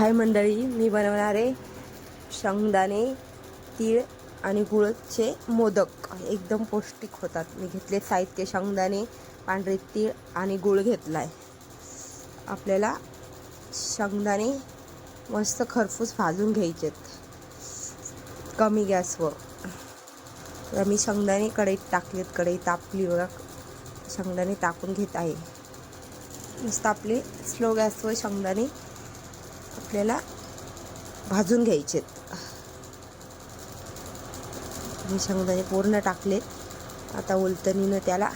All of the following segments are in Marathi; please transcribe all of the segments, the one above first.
हाय मंडळी मी बनवणारे शेंगदाणे तीळ आणि गुळचे मोदक. एकदम पौष्टिक होतात. मी घेतले साहित्य शेंगदाणे पांढरे तीळ आणि गुळ घेतला आहे आपल्याला शेंगदाणे मस्त खरपूस भाजून घ्यायचेत. कमी गॅसवर तर मी शेंगदाणे कढईत टाकलेत. कढई तापली बघा. शेंगदाणे टाकून घेत आहे. मस्त आपले स्लो गॅसवर शेंगदाणे आपल्याला भाजून घ्यायचेत मी शेंगदाणे पूर्ण टाकले आता उलतणीनं त्याला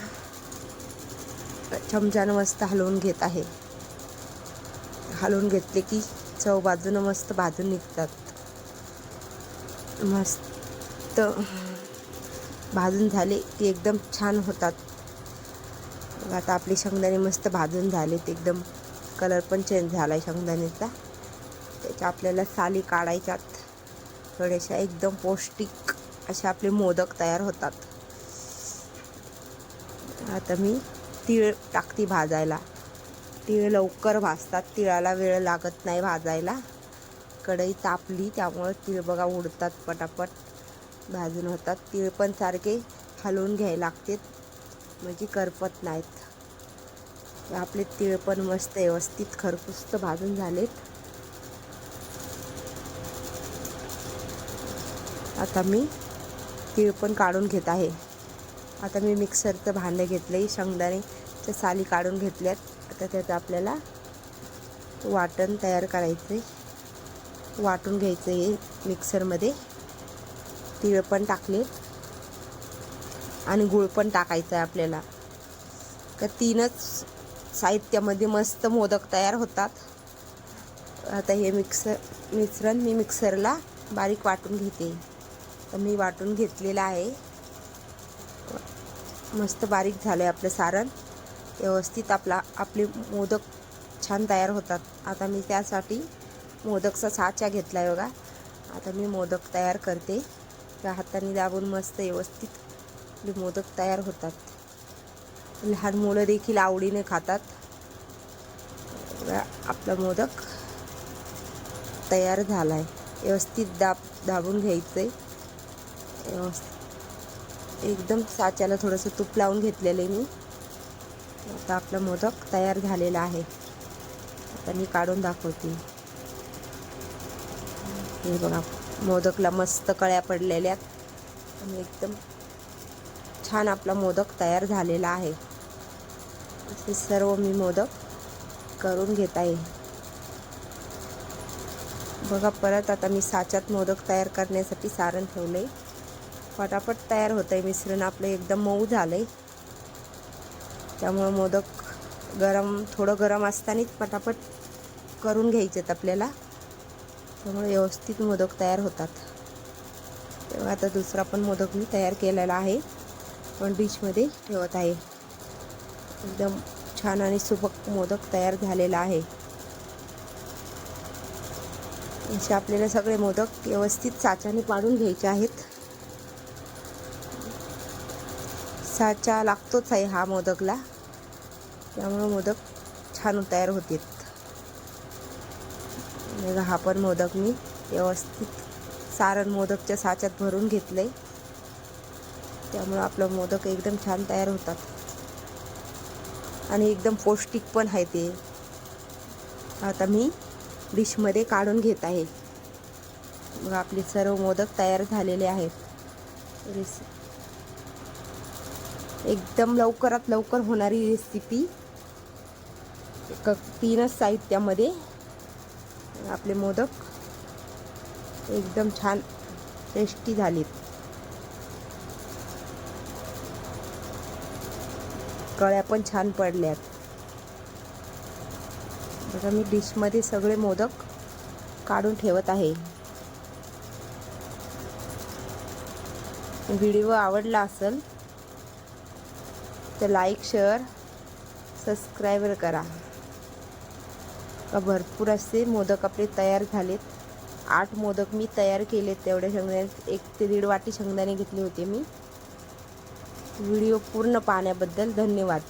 चमच्यानं मस्त हलवून घेत आहे. हलवून घेतले की चव बाजूनं मस्त भाजून निघतात. मस्त भाजून झाले की एकदम छान होतात. मग आता आपले शेंगदाणे मस्त भाजून झालेत. एकदम कलर पण चेंज झाला आहे शेंगदाण्याचा. त्याच्या आपल्याला साली काढायच्यात. थोड्याशा एकदम पौष्टिक असे आपले मोदक तयार होतात. आता मी तीळ टाकती भाजायला. तीळ लवकर भाजतात. तिळाला वेळ लागत नाही भाजायला. कढई तापली त्यामुळं तीळ बघा उडतात पटापट. भाजून होतात. तीळ पण सारखे हलवून घ्यायला लागते म्हणजे करपत नाहीत. आपले तीळ पण मस्त व्यवस्थित खरपूस्त भाजून झालेत. आता मी तीळ पण काढून घेत आहे. आता मी मिक्सरचं भांडं घेतलं आहे शेंगदाणेच्या साली काढून घेतल्यात. आता त्याचं आपल्याला वाटण तयार करायचं आहे वाटून घ्यायचं आहे मिक्सरमध्ये. तीळ पण टाकले. आणि गुळ पण टाकायचं आहे आपल्याला. का तीनच साहित्यामध्ये मस्त मोदक तयार होतात. आता हे मिक्सर मिश्रण मी मिक्सरला बारीक वाटून घेते. तर मी वाटून घेतलेलं आहे. मस्त बारीक झालं आहे आपलं सारण. व्यवस्थित आपला आपले मोदक छान तयार होतात. आता मी त्यासाठी मोदकचा साचा घेतला आहे बघा. आता मी मोदक तयार करते. त्या हाताने दाबून मस्त व्यवस्थित आपले मोदक तयार होतात. लहान मुलं देखील आवडीने खातात. आपला मोदक तयार झाला आहे व्यवस्थित दाब दाबून घ्यायचं आहे एकदम साच्याला थोडंसं तूप लावून घेतलेलं आहे मी. आता आपला मोदक तयार झालेला आहे. आता मी काढून दाखवते. हे बघा मोदकला मस्त कळ्या पडलेल्या. आणि एकदम छान आपला मोदक तयार झालेला आहे. असे सर्व मी मोदक करून घेत आहे. बघा परत आता मी साच्यात मोदक तयार करण्यासाठी सारण ठेवलं आहे फटाफट तयार होतं आहे मिश्रण. आपलं एकदम मऊ झालं आहे त्यामुळं मोदक गरम थोडं गरम असतानाच पटापट करून घ्यायचेत आपल्याला. त्यामुळे व्यवस्थित मोदक तयार होतात. तेव्हा आता दुसरा पण मोदक मी तयार केलेला आहे. पण डिशमध्ये ठेवत आहे. एकदम छान आणि सुबक मोदक तयार झालेला आहे. असे आपल्याला सगळे मोदक व्यवस्थित साच्याने पाडून घ्यायचे आहेत. साचा लागतोच आहे हा मोदकला. त्यामुळं मोदक छान तयार होतील हा पण मोदक मी व्यवस्थित सारण मोदकच्या साच्यात भरून घेतलं आहे त्यामुळं आपलं मोदक एकदम छान तयार होतात. आणि एकदम पौष्टिक पण आहे ते. आता मी डिशमध्ये काढून घेत आहे. मग आपले सर्व मोदक तयार झालेले आहेत. रेस एकदम लवकरात लवकर होणारी रेसिपी क तीनच साहित्यामध्ये. आपले मोदक. एकदम छान टेस्टी झालेत. कळ्या पण छान पडल्यात. बघा मी डिशमध्ये सगळे मोदक काढून ठेवत आहे. व्हिडिओ आवडला असेल तर लाईक शेअर सबस्क्राईबर करा. का भरपूर असे मोदक आपले तयार झालेत. आठ मोदक मी तयार केलेत तेवढ्या शेंगदाणे एक ते दीड वाटी शेंगदाणे घेतली होती मी. व्हिडिओ पूर्ण पाहण्याबद्दल धन्यवाद.